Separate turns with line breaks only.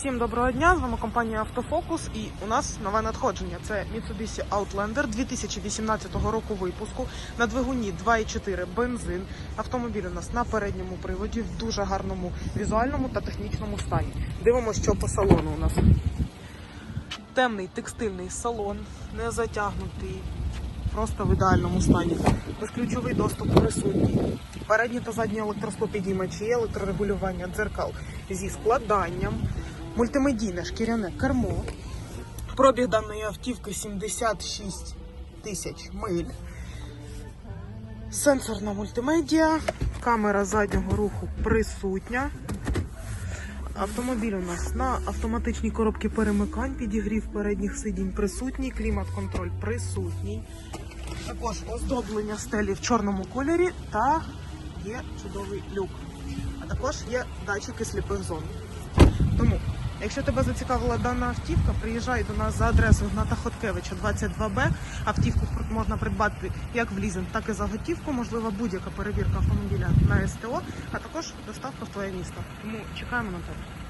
Всім доброго дня! З вами компанія Автофокус і у нас нове надходження. Це Mitsubishi Outlander 2018 року випуску на двигуні 2.4 бензин. Автомобіль у нас на передньому приводі в дуже гарному візуальному та технічному стані. Дивимося, що по салону у нас. Темний текстильний салон, не затягнутий, просто в ідеальному стані. Безключовий доступ присутній. Передні та задні електросклопідіймачі, електрорегулювання дзеркал зі складанням, мультимедійне шкіряне кермо. Пробіг даної автівки 76 тисяч миль. Сенсорна мультимедіа, камера заднього руху присутня. Автомобіль у нас на автоматичній коробці перемикань, підігрів передніх сидінь присутній, клімат-контроль присутній. Також оздоблення стелі в чорному кольорі та є чудовий люк. А також є датчики сліпих зон. Тому, якщо тебе зацікавила дана автівка, приїжджай до нас за адресою Гната Хоткевича 22Б. Автівку можна придбати як в лізинг, так і за готівку. Можлива будь-яка перевірка автомобіля на СТО, а також доставка в твоє місто. Тому чекаємо на тебе.